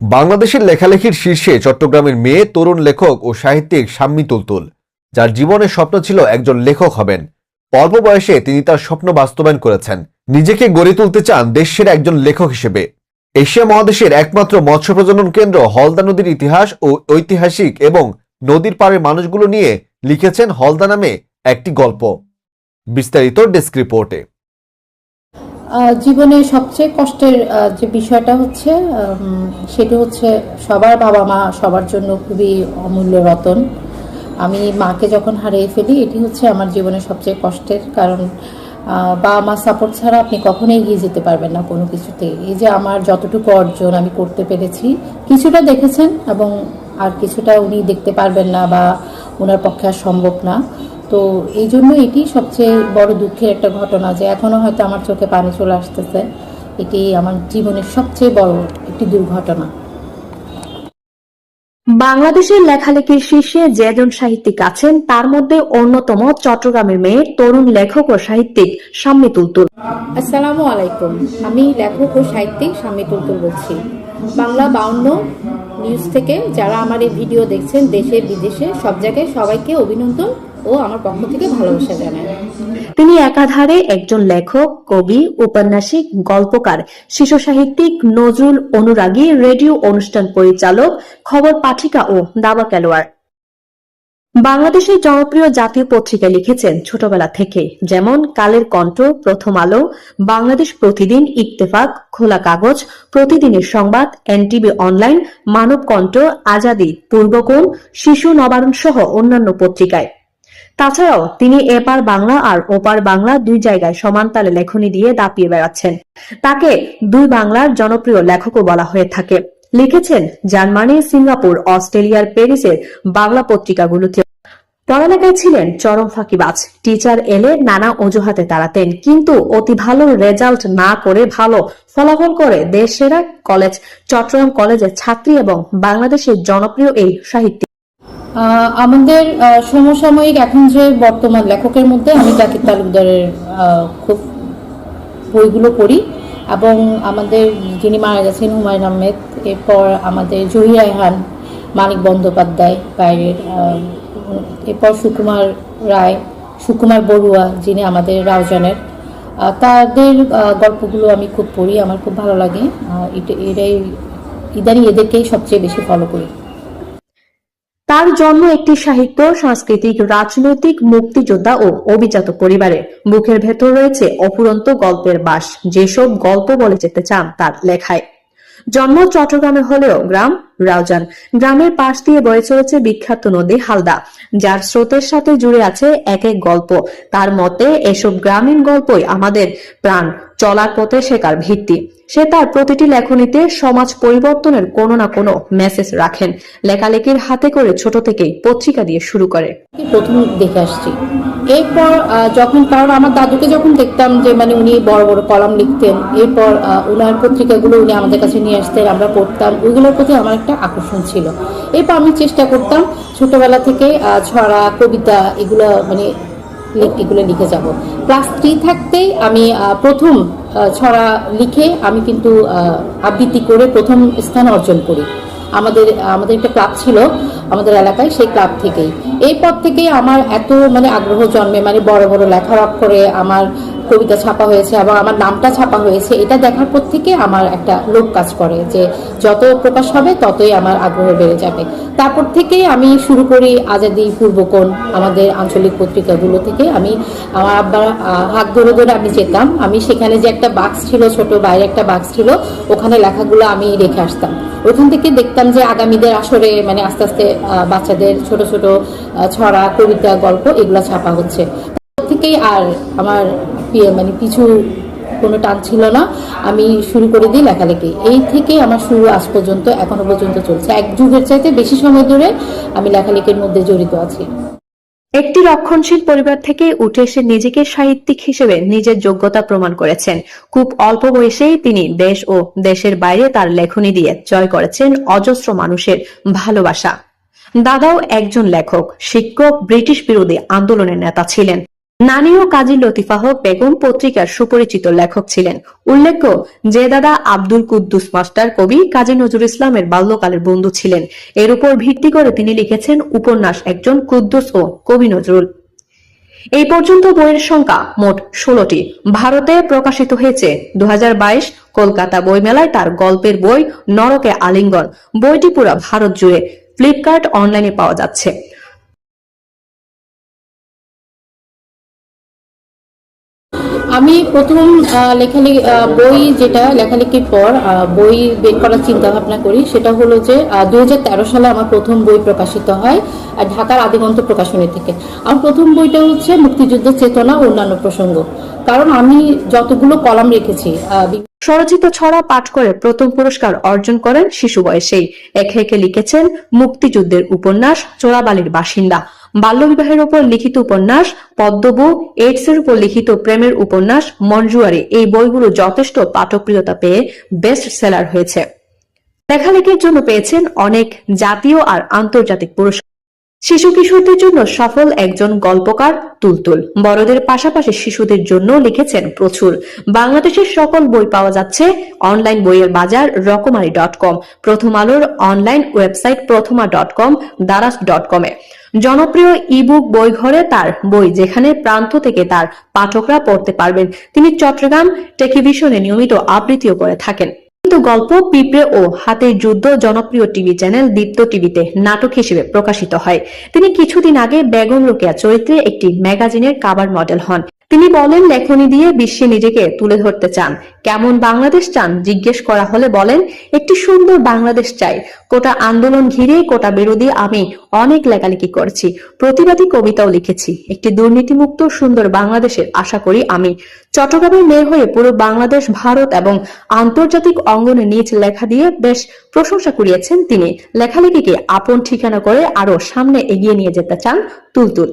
বাংলাদেশের লেখালেখির শীর্ষে চট্টগ্রামের মেয়ে, তরুণ লেখক ও সাহিত্যিক শাম্মী তুলতুল, যার জীবনের স্বপ্ন ছিল একজন লেখক হবেন। অল্প বয়সে তিনি তার স্বপ্ন বাস্তবায়ন করেছেন। নিজেকে গড়ে তুলতে চান দেশের একজন লেখক হিসেবে। এশিয়া মহাদেশের একমাত্র মৎস্য প্রজনন কেন্দ্র হলদা নদীর ইতিহাস ও ঐতিহাসিক এবং নদীর পাড়ের মানুষগুলো নিয়ে লিখেছেন হলদা নামে একটি গল্প। বিস্তারিত ডেস্ক রিপোর্টে। জীবনে সবচেয়ে কষ্টের যে বিষয়টা হচ্ছে সেটি হচ্ছে সবার বাবা মা সবার জন্য খুবই অমূল্য রতন। আমি মাকে যখন হারিয়ে ফেলি, এটি হচ্ছে আমার জীবনের সবচেয়ে কষ্টের কারণ বাবা মা সাপোর্ট ছাড়া আপনি কখনোই এগিয়ে যেতে পারবেন না কোনো কিছুতে। এই যে আমার যতটুকু অর্জন আমি করতে পেরেছি, কিছুটা দেখেছেন এবং আর কিছুটা উনি দেখতে পারবেন না বা ওনার পক্ষে আর সম্ভব না। তো এই জন্য এটি সবচেয়ে বড় দুঃখের একটা ঘটনা যে এখনও হয়তো আমার চোখে পানি চলে আসতেছে। এটি আমার জীবনের সবচেয়ে বড় একটি দুর্ঘটনা। বাংলাদেশের লেখালেখির শীর্ষে যেজন সাহিত্যিক আছেন তার মধ্যে অন্যতম চট্টগ্রামের মেয়ে তরুণ লেখক ও সাহিত্যিক শাম্মী তুলতুল। আসসালামু আলাইকুম। আমি লেখক ও সাহিত্যিক স্বামী তুলতুল বলছি। বাংলা বাউন্ন নিউজ থেকে যারা আমার এই ভিডিও দেখছেন দেশে বিদেশে সব জায়গায় সবাইকে অভিনন্দন। ও আমার পক্ষ থেকে ভালোবাসা জানাই তিনি একাধারে একজন লেখক, কবি, উপন্যাসিক, গল্পকার, শিশু সাহিত্যিক নজরুল অনুরাগী, রেডিও অনুষ্ঠান পরিচালক, খবর পাঠিকা ও দাবা খেলোয়াড়। বাংলাদেশের জনপ্রিয় জাতীয় পত্রিকায় লিখেছেন ছোটবেলা থেকে, যেমন কালের কণ্ঠ, প্রথম আলো, বাংলাদেশ প্রতিদিন ইত্তেফাক, খোলা কাগজ, প্রতিদিনের সংবাদ, এনটিভি অনলাইন মানব কণ্ঠ আজাদি, পূর্বকোণ, শিশু নবায়ন সহ অন্যান্য পত্রিকায়। তাছাড়াও তিনি এপার বাংলা আর ওপার বাংলা দুই জায়গায় সমানতালে লেখনী দিয়ে দাপিয়ে বেড়াচ্ছেন। তাকে দুই বাংলার জনপ্রিয় লেখকও বলা হয়ে থাকে। লিখেছেন জার্মানি, সিঙ্গাপুর অস্ট্রেলিয়ার প্যারিসের বাংলা পত্রিকাগুলোতে পড়ালেখায় ছিলেন চরম ফাঁকিবাজ। টিচার এলে নানা অজুহাতে তাড়াতেন, কিন্তু অতি ভালো রেজাল্ট না করে ভালো ফলাফল করে দেশ সেরা কলেজ, চট্টগ্রাম কলেজের ছাত্রী এবং বাংলাদেশের জনপ্রিয় এই সাহিত্যিক। আমাদের সমসাময়িক এখন যে বর্তমান লেখকের মধ্যে আমি জাকির তালুকদারের খুব বইগুলো পড়ি এবং আমাদের যিনি মারা গেছেন হুমায়ুন আহমেদ, এরপর আমাদের জহির রায়হান, মানিক বন্দ্যোপাধ্যায়, বাইরের এরপর সুকুমার রায়, সুকুমার বড়ুয়া যিনি আমাদের রাউজানের তাদের গল্পগুলো আমি খুব পড়ি, আমার খুব ভালো লাগে। এটা এটাই ইদানিং এদেরকেই সবচেয়ে বেশি ফলো করি। তার জন্ম একটি সাহিত্য, সাংস্কৃতিক, রাজনৈতিক, মুক্তিযোদ্ধা ও অভিজাত পরিবারে। বুকের ভেতর রয়েছে অফুরন্ত গল্পের বাস। যেসব গল্প বলে যেতে চান তার লেখায়। জন্ম চট্টগ্রামে হলেও গ্রাম রাউজান। গ্রামের পাশ দিয়ে বয়ে চলেছে বিখ্যাত নদী হালদা। যার স্রোতের সাথে জুড়ে আছে এক এক গল্প। তার মতে, এসব গ্রামীণ গল্পই আমাদের প্রাণ, চলার পথে শেখার ভিত্তি। সে তার প্রতিটি লেখনীতে সমাজ পরিবর্তনের কোনো না কোনো মেসেজ রাখেন। লেখালেখির হাতে করে ছোট থেকেই পত্রিকা দিয়ে শুরু করে। প্রথম দেখে আসছি। এরপর যখন, কারণ আমার দাদুকে যখন দেখতাম যে মানে উনি বড় বড় কলাম লিখতেন, এরপর ওনার পত্রিকাগুলো উনি আমাদের কাছে নিয়ে আসতেন, আমরা পড়তাম, ওইগুলোর প্রতি আমার একটা আকর্ষণ ছিল। এরপর আমি চেষ্টা করতাম ছোটবেলা থেকে ছড়া, কবিতা এগুলো মানে এগুলো লিখে যাব। ক্লাস থ্রি থাকতেই আমি প্রথম ছড়া লিখে আমি কিন্তু আবৃত্তি করে প্রথম স্থান অর্জন করি। আমাদের আমাদের একটা ক্লাব ছিল আমাদের এলাকায়, সেই ক্লাব থেকেই। এরপর থেকেই আমার এত মানে আগ্রহ জন্মে মানে বড় বড় লেখার অক্ষরে, আমার কবিতা ছাপা হয়েছে এবং আমার নামটা ছাপা হয়েছে, এটা দেখার পর থেকে আমার একটা লোক কাজ করে যে যত প্রকাশ হবে ততই আমার আগ্রহ বেড়ে যাবে। তারপর থেকেই আমি শুরু করি আজাদি পূর্বকোণ, আমাদের আঞ্চলিক পত্রিকাগুলো থেকে। আমি আমার আব্বার হাত ধরে ধরে আমি যেতাম, আমি সেখানে যে একটা বাক্স ছিল, ছোট বাইরে একটা বাক্স ছিল, ওখানে লেখাগুলো আমি রেখে আসতাম। ওখান থেকে দেখতাম যে আগামীদের আসরে মানে আস্তে আস্তে বাচ্চাদের ছোট ছোট ছড়া, কবিতা, গল্প এগুলো ছাপা হচ্ছে। থেকেই আর আমার মানে পিছু কোনো টান ছিল না। আমি শুরু করে দিই লেখালেখি। এই থেকে আমার শুরু আজ পর্যন্ত, এখনও পর্যন্ত চলছে। এক যুগের চাইতে বেশি সময় ধরে আমি লেখালেখির মধ্যে জড়িত আছি। একটি রক্ষণশীল পরিবার থেকে উঠে এসে নিজেকে সাহিত্যিক হিসেবে নিজের যোগ্যতা প্রমাণ করেছেন। খুব অল্প বয়সেই তিনি দেশ ও দেশের বাইরে তার লেখনী দিয়ে জয় করেছেন অজস্র মানুষের ভালোবাসা। দাদাও একজন লেখক, শিক্ষক, ব্রিটিশ বিরোধী আন্দোলনের নেতা ছিলেন। নানি ও কাজী লতিফাহ বেগম পত্রিকার সুপরিচিত লেখক ছিলেন। উল্লেখ্য যে দাদা আব্দুল কুদ্দুস মাস্টার কবি কাজী নজরুল ইসলামের বাল্যকালের বন্ধু ছিলেন। এর উপর ভিত্তি করে তিনি লিখেছেন উপন্যাস একজন কুদ্দুস ও কবি নজরুল। এই পর্যন্ত বইয়ের সংখ্যা মোট ষোলোটি। ভারতে প্রকাশিত হয়েছে দু হাজার বাইশ কলকাতা বইমেলায় তার গল্পের বই নরকে আলিঙ্গন। বইটি পুরো ভারত জুড়ে ফ্লিপকার্ট অনলাইনে পাওয়া যাচ্ছে। আমি প্রথম লেখালেখি বই যেটা লেখালেখির পর বই বের করার চিন্তা ভাবনা করি, সেটা হলো যে দু সালে আমার প্রথম বই প্রকাশিত হয় ঢাকার আদিগন্ত প্রকাশনী থেকে। আমার প্রথম বইটা হচ্ছে মুক্তিযুদ্ধের চেতনা ও অন্যান্য প্রসঙ্গ। কারণ আমি যতগুলো কলাম রেখেছি স্বরচিত ছড়া পাঠ করে প্রথম পুরস্কার অর্জন করেন শিশু বয়সেই। একে একে লিখেছেন মুক্তিযুদ্ধের উপন্যাস চোরাবালির বাসিন্দা। বাল্যবিবাহের উপর লিখিত উপন্যাস পদ্মবু এইডস এর উপর লিখিত প্রেমের উপন্যাস, মঞ্জুয়ারি এই বইগুলো যথেষ্ট পাঠকপ্রিয়তা পেয়ে বেস্ট সেলার হয়েছে। লেখালেখির জন্য পেয়েছেন অনেক জাতীয় আর আন্তর্জাতিক পুরস্কার। শিশু কিশোরদের জন্য সফল একজন গল্পকার তুলতুল। বড়দের পাশাপাশি শিশুদের জন্য লিখেছেন প্রচুর। বাংলাদেশের সকল বই পাওয়া যাচ্ছে অনলাইন বইয়ের বাজার রকমারি ডট কম। প্রথম আলোর online website Prothoma dot com Daraz dot কমে জনপ্রিয় ইবুক বই ঘরে তার বই যেখানে প্রান্ত থেকে তার পাঠকরা পড়তে পারবেন। তিনি চট্টগ্রাম টেলিভিশনে নিয়মিত আবৃত্তিও করে থাকেন। কিন্তু গল্প, পিঁপড়ে ও হাতের যুদ্ধ জনপ্রিয় টিভি চ্যানেল দীপ্ত টিভিতে নাটক হিসেবে প্রকাশিত হয়। তিনি কিছুদিন আগে বেগম রোকেয়া চরিত্রে একটি ম্যাগাজিনের কাবার মডেল হন। তিনি বলেন, লেখনী দিয়ে বিশ্বে নিজেকে তুলে ধরতে চান। কেমন বাংলাদেশ চান, জিজ্ঞেস করা হলে বলেন, একটি সুন্দর বাংলাদেশ চাই। কোটা আন্দোলন ঘিরে, কোটা বিরোধী আমি অনেক লেখালেখি করেছি, প্রতিবাদী কবিতাও লিখেছি। একটি দুর্নীতিমুক্ত, সুন্দর বাংলাদেশের আশা করি আমি। চট্টগ্রামের মেয়ে হয়ে পুরো বাংলাদেশ, ভারত এবং আন্তর্জাতিক অঙ্গনে নিজ লেখা দিয়ে বেশ প্রশংসা কুড়িয়েছেন তিনি। লেখালেখিকে আপন ঠিকানা করে আরও সামনে এগিয়ে নিয়ে যেতে চান তুলতুল।